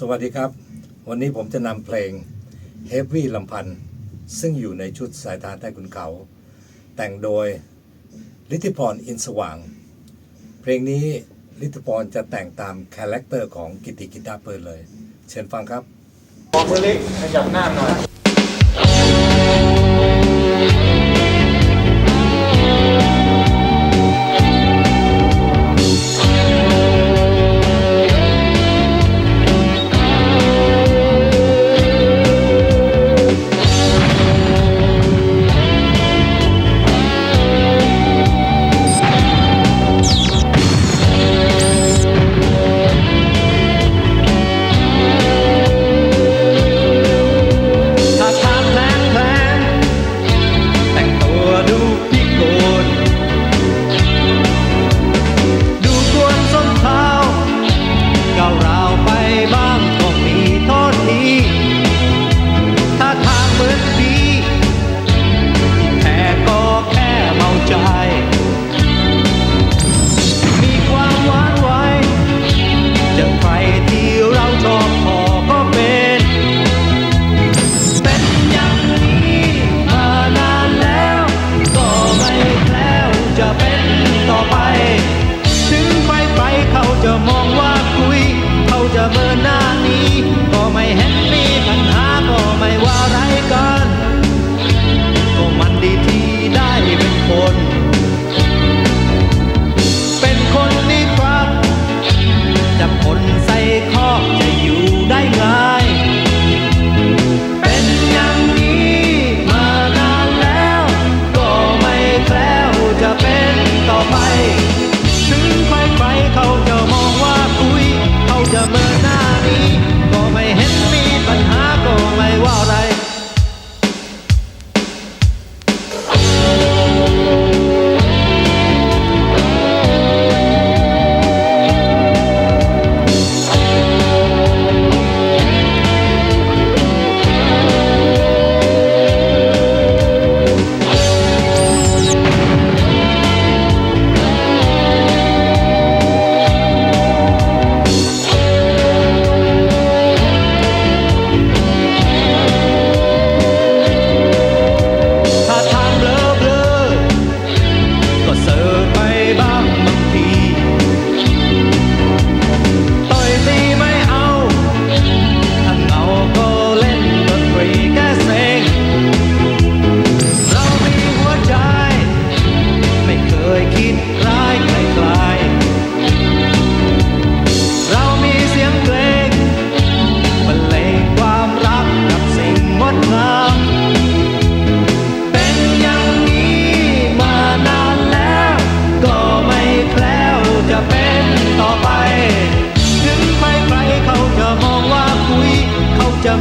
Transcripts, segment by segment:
สวัสดีครับ วันนี้ผมจะนำเพลง Heavy ลำพันธ์ซึ่งอยู่ในชุดสายตาใต้คุณเขา แต่งโดยลิธิพรอินสว่าง เพลงนี้ลิธิพรจะแต่งตามคาแรคเตอร์ของกิติกิตาเปิดเลย เชิญฟังครับ พอมือล็กขยับหน้าหน่อย จะมองว่าคุย เขาจะเบอร์หน้านี้ ก็ไม่เห็นมีปัญหาก็ไม่ว่า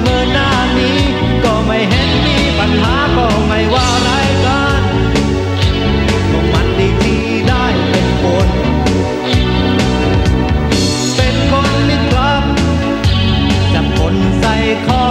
เมินหน้านี้ ก็ไม่เห็นมีปัญหาก็ไม่ว่าไรกันก็มันดีที่ได้เป็นคน เป็นคนนี่ครับจับคนใส่ข้อ